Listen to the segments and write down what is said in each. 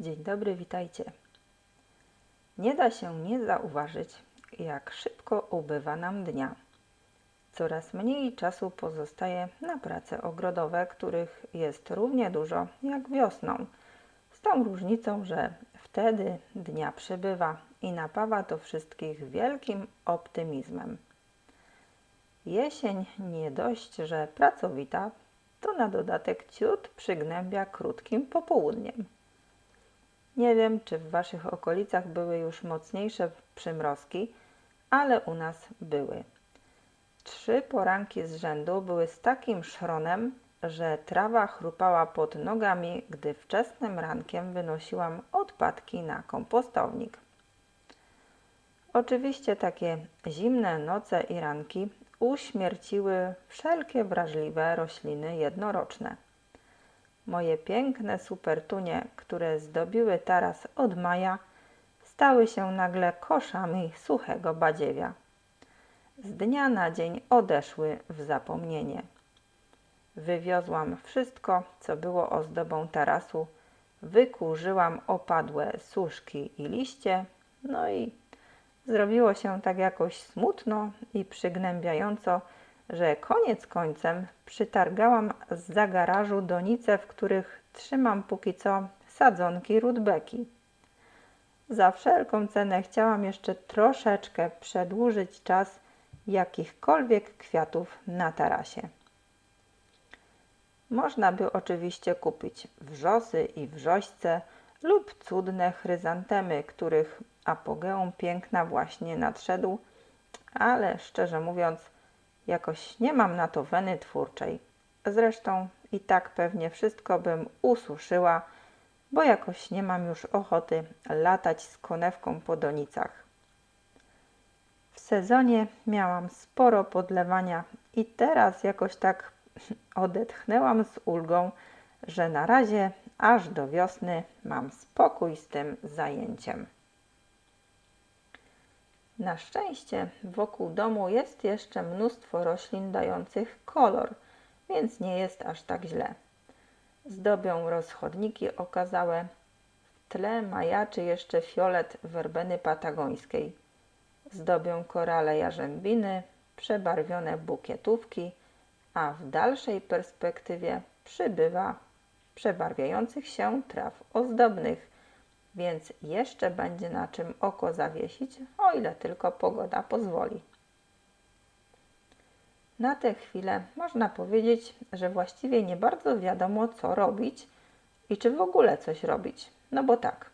Dzień dobry, witajcie. Nie da się nie zauważyć, jak szybko ubywa nam dnia. Coraz mniej czasu pozostaje na prace ogrodowe, których jest równie dużo jak wiosną. Z tą różnicą, że wtedy dnia przybywa i napawa to wszystkich wielkim optymizmem. Jesień nie dość, że pracowita, to na dodatek ciut przygnębia krótkim popołudniem. Nie wiem, czy w Waszych okolicach były już mocniejsze przymrozki, ale u nas były. Trzy poranki z rzędu były z takim szronem, że trawa chrupała pod nogami, gdy wczesnym rankiem wynosiłam odpadki na kompostownik. Oczywiście takie zimne noce i ranki uśmierciły wszelkie wrażliwe rośliny jednoroczne. Moje piękne supertunie, które zdobiły taras od maja, stały się nagle koszami suchego badziewia. Z dnia na dzień odeszły w zapomnienie. Wywiozłam wszystko, co było ozdobą tarasu, wykurzyłam opadłe suszki i liście, no i zrobiło się tak jakoś smutno i przygnębiająco, że koniec końcem przytargałam z zagarażu donice, w których trzymam póki co sadzonki rudbeki. Za wszelką cenę chciałam jeszcze troszeczkę przedłużyć czas jakichkolwiek kwiatów na tarasie. Można by oczywiście kupić wrzosy i wrzośce lub cudne chryzantemy, których apogeum piękna właśnie nadszedł, ale szczerze mówiąc, Jakoś nie mam na to weny twórczej. Zresztą i tak pewnie wszystko bym ususzyła, bo jakoś nie mam już ochoty latać z konewką po donicach. W sezonie miałam sporo podlewania i teraz jakoś tak odetchnęłam z ulgą, że na razie aż do wiosny mam spokój z tym zajęciem. Na szczęście wokół domu jest jeszcze mnóstwo roślin dających kolor, więc nie jest aż tak źle. Zdobią rozchodniki okazałe. W tle majaczy jeszcze fiolet werbeny patagońskiej. Zdobią korale jarzębiny, przebarwione bukietówki, a w dalszej perspektywie przybywa przebarwiających się traw ozdobnych – więc jeszcze będzie na czym oko zawiesić, o ile tylko pogoda pozwoli. Na tę chwilę można powiedzieć, że właściwie nie bardzo wiadomo, co robić i czy w ogóle coś robić. No bo tak,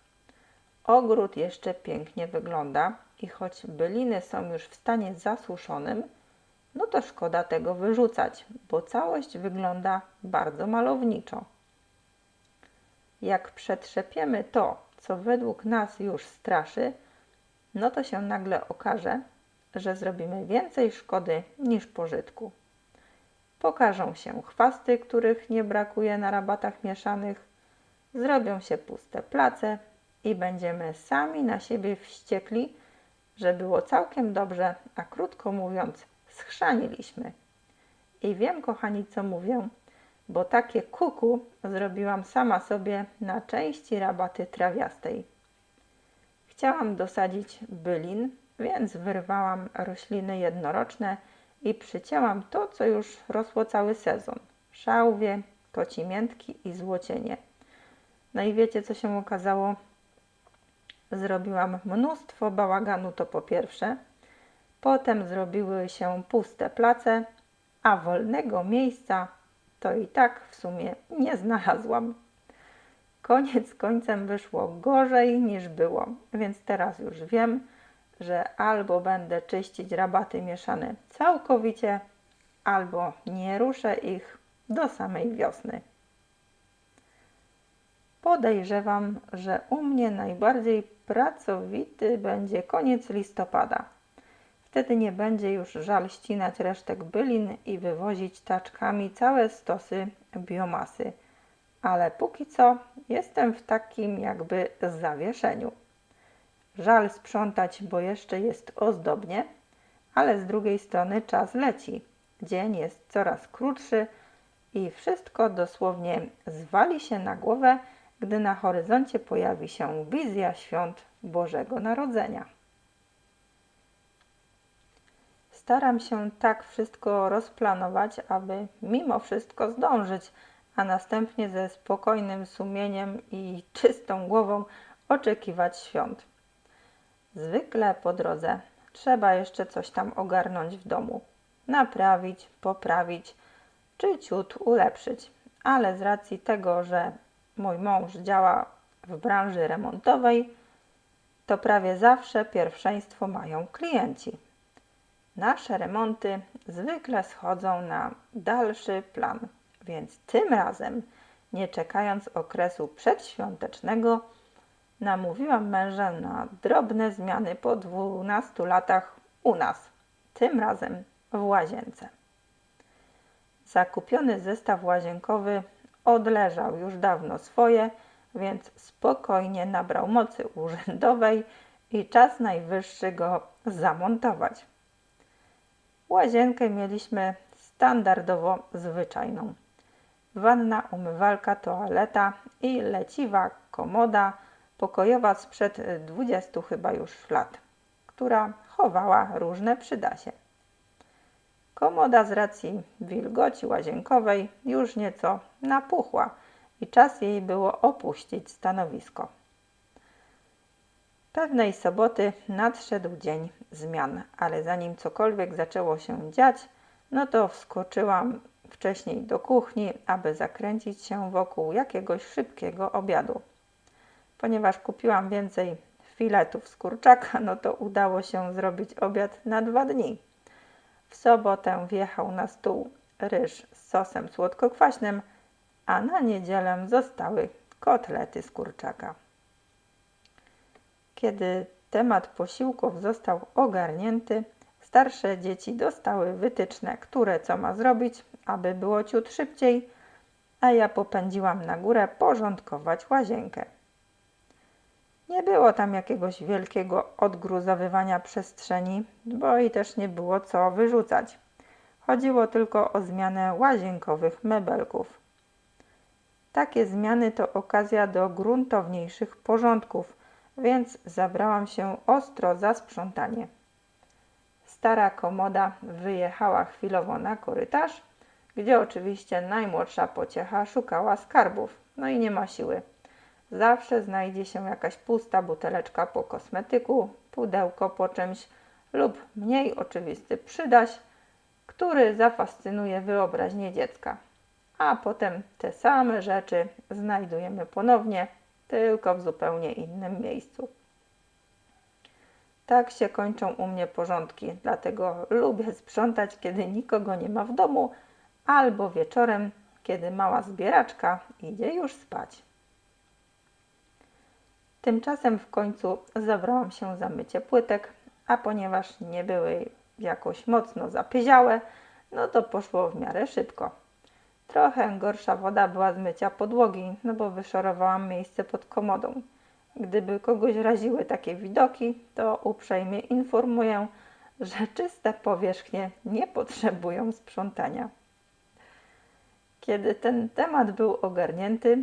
ogród jeszcze pięknie wygląda i choć byliny są już w stanie zasuszonym, no to szkoda tego wyrzucać, bo całość wygląda bardzo malowniczo. Jak przetrzepiemy to, co według nas już straszy, no to się nagle okaże, że zrobimy więcej szkody niż pożytku. Pokażą się chwasty, których nie brakuje na rabatach mieszanych, zrobią się puste place i będziemy sami na siebie wściekli, że było całkiem dobrze, a krótko mówiąc, schrzaniliśmy. I wiem, kochani, co mówię, bo takie kuku zrobiłam sama sobie na części rabaty trawiastej. Chciałam dosadzić bylin, więc wyrwałam rośliny jednoroczne i przycięłam to, co już rosło cały sezon. Szałwie, kocimiętki i złocienie. No i wiecie, co się okazało? Zrobiłam mnóstwo bałaganu, to po pierwsze. Potem zrobiły się puste place, a wolnego miejsca to i tak w sumie nie znalazłam. Koniec końcem wyszło gorzej niż było, więc teraz już wiem, że albo będę czyścić rabaty mieszane całkowicie, albo nie ruszę ich do samej wiosny. Podejrzewam, że u mnie najbardziej pracowity będzie koniec listopada. Wtedy nie będzie już żal ścinać resztek bylin i wywozić taczkami całe stosy biomasy. Ale póki co jestem w takim jakby zawieszeniu. Żal sprzątać, bo jeszcze jest ozdobnie, ale z drugiej strony czas leci. Dzień jest coraz krótszy i wszystko dosłownie zwali się na głowę, gdy na horyzoncie pojawi się wizja świąt Bożego Narodzenia. Staram się tak wszystko rozplanować, aby mimo wszystko zdążyć, a następnie ze spokojnym sumieniem i czystą głową oczekiwać świąt. Zwykle po drodze trzeba jeszcze coś tam ogarnąć w domu, naprawić, poprawić czy ciut ulepszyć, ale z racji tego, że mój mąż działa w branży remontowej, to prawie zawsze pierwszeństwo mają klienci. Nasze remonty zwykle schodzą na dalszy plan, więc tym razem, nie czekając okresu przedświątecznego, namówiłam męża na drobne zmiany po 12 latach u nas, tym razem w łazience. Zakupiony zestaw łazienkowy odleżał już dawno swoje, więc spokojnie nabrał mocy urzędowej i czas najwyższy go zamontować. Łazienkę mieliśmy standardowo zwyczajną. Wanna, umywalka, toaleta i leciwa komoda pokojowa sprzed 20 chyba już lat, która chowała różne przydasie. Komoda z racji wilgoci łazienkowej już nieco napuchła i czas jej było opuścić stanowisko. Pewnej soboty nadszedł dzień zmian, ale zanim cokolwiek zaczęło się dziać, no to wskoczyłam wcześniej do kuchni, aby zakręcić się wokół jakiegoś szybkiego obiadu. Ponieważ kupiłam więcej filetów z kurczaka, no to udało się zrobić obiad na dwa dni. W sobotę wjechał na stół ryż z sosem słodko-kwaśnym, a na niedzielę zostały kotlety z kurczaka. Kiedy temat posiłków został ogarnięty, starsze dzieci dostały wytyczne, które co ma zrobić, aby było ciut szybciej, a ja popędziłam na górę porządkować łazienkę. Nie było tam jakiegoś wielkiego odgruzowywania przestrzeni, bo i też nie było co wyrzucać. Chodziło tylko o zmianę łazienkowych mebelków. Takie zmiany to okazja do gruntowniejszych porządków, więc zabrałam się ostro za sprzątanie. Stara komoda wyjechała chwilowo na korytarz, gdzie oczywiście najmłodsza pociecha szukała skarbów, no i nie ma siły. Zawsze znajdzie się jakaś pusta buteleczka po kosmetyku, pudełko po czymś lub mniej oczywisty przydaś, który zafascynuje wyobraźnię dziecka. A potem te same rzeczy znajdujemy ponownie, tylko w zupełnie innym miejscu. Tak się kończą u mnie porządki, dlatego lubię sprzątać, kiedy nikogo nie ma w domu, albo wieczorem, kiedy mała zbieraczka idzie już spać. Tymczasem w końcu zabrałam się za mycie płytek, a ponieważ nie były jakoś mocno zapyziałe, no to poszło w miarę szybko. Trochę gorsza woda była z mycia podłogi, no bo wyszorowałam miejsce pod komodą. Gdyby kogoś raziły takie widoki, to uprzejmie informuję, że czyste powierzchnie nie potrzebują sprzątania. Kiedy ten temat był ogarnięty,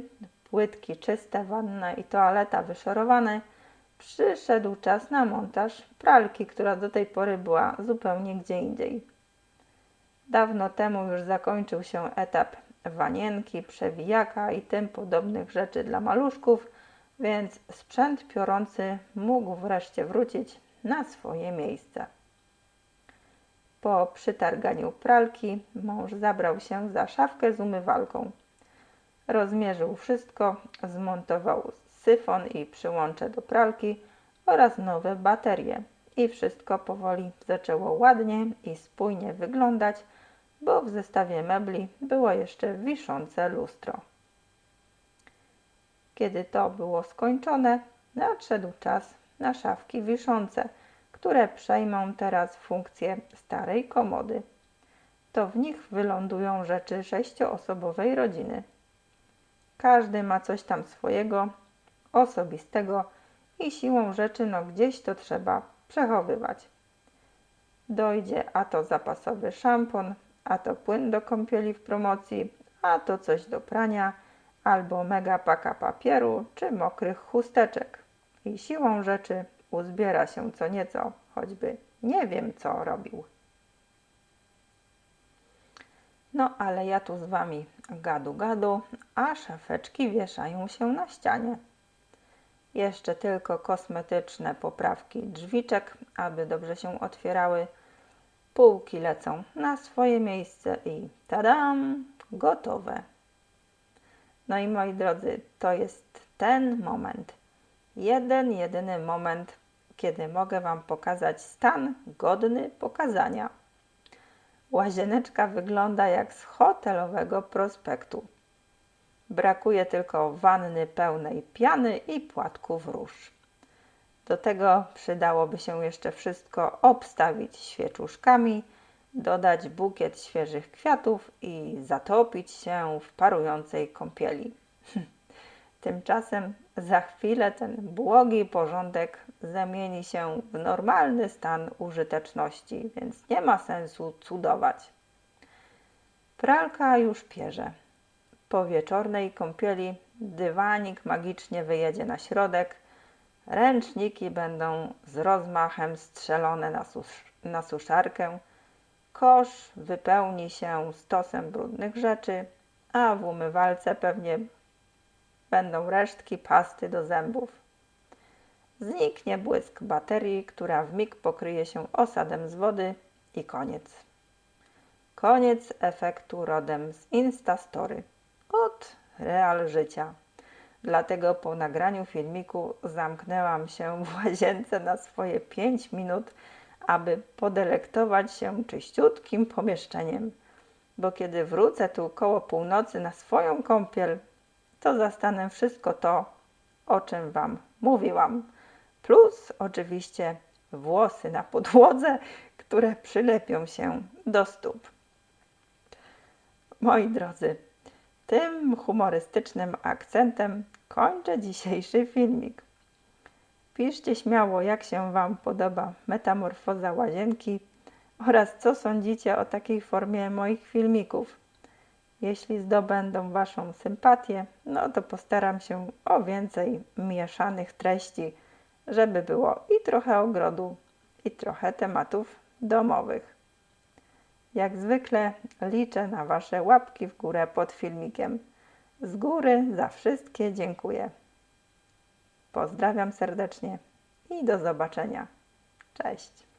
płytki czyste, wanna i toaleta wyszorowane, przyszedł czas na montaż pralki, która do tej pory była zupełnie gdzie indziej. Dawno temu już zakończył się etap wanienki, przewijaka i tym podobnych rzeczy dla maluszków, więc sprzęt piorący mógł wreszcie wrócić na swoje miejsce. Po przytarganiu pralki mąż zabrał się za szafkę z umywalką. Rozmierzył wszystko, zmontował syfon i przyłącze do pralki oraz nowe baterie. I wszystko powoli zaczęło ładnie i spójnie wyglądać, bo w zestawie mebli było jeszcze wiszące lustro. Kiedy to było skończone, nadszedł czas na szafki wiszące, które przejmą teraz funkcję starej komody. To w nich wylądują rzeczy sześcioosobowej rodziny. Każdy ma coś tam swojego, osobistego i siłą rzeczy no gdzieś to trzeba przechowywać. Dojdzie a to zapasowy szampon, a to płyn do kąpieli w promocji, a to coś do prania, albo mega paka papieru czy mokrych chusteczek i siłą rzeczy uzbiera się co nieco, choćby nie wiem co robił. No ale ja tu z wami gadu gadu, a szafeczki wieszają się na ścianie. Jeszcze tylko kosmetyczne poprawki drzwiczek, aby dobrze się otwierały. Półki lecą na swoje miejsce i tadam, gotowe. No i moi drodzy, to jest ten moment. Jeden, jedyny moment, kiedy mogę Wam pokazać stan godny pokazania. Łazieneczka wygląda jak z hotelowego prospektu. Brakuje tylko wanny pełnej piany i płatków róż. Do tego przydałoby się jeszcze wszystko obstawić świeczuszkami, dodać bukiet świeżych kwiatów i zatopić się w parującej kąpieli. Tymczasem za chwilę ten błogi porządek zamieni się w normalny stan użyteczności, więc nie ma sensu cudować. Pralka już pierze. Po wieczornej kąpieli dywanik magicznie wyjedzie na środek, ręczniki będą z rozmachem strzelone na, na suszarkę, kosz wypełni się stosem brudnych rzeczy, a w umywalce pewnie będą resztki pasty do zębów. Zniknie błysk baterii, która w mig pokryje się osadem z wody i koniec. Koniec efektu rodem z Instastory od real życia. Dlatego po nagraniu filmiku zamknęłam się w łazience na swoje 5 minut, aby podelektować się czyściutkim pomieszczeniem. Bo kiedy wrócę tu koło północy na swoją kąpiel, to zastanę wszystko to, o czym Wam mówiłam. Plus oczywiście włosy na podłodze, które przylepią się do stóp. Moi drodzy, tym humorystycznym akcentem kończę dzisiejszy filmik. Piszcie śmiało, jak się Wam podoba metamorfoza łazienki oraz co sądzicie o takiej formie moich filmików. Jeśli zdobędą Waszą sympatię, no to postaram się o więcej mieszanych treści, żeby było i trochę ogrodu, i trochę tematów domowych. Jak zwykle liczę na Wasze łapki w górę pod filmikiem. Z góry za wszystkie dziękuję. Pozdrawiam serdecznie i do zobaczenia. Cześć.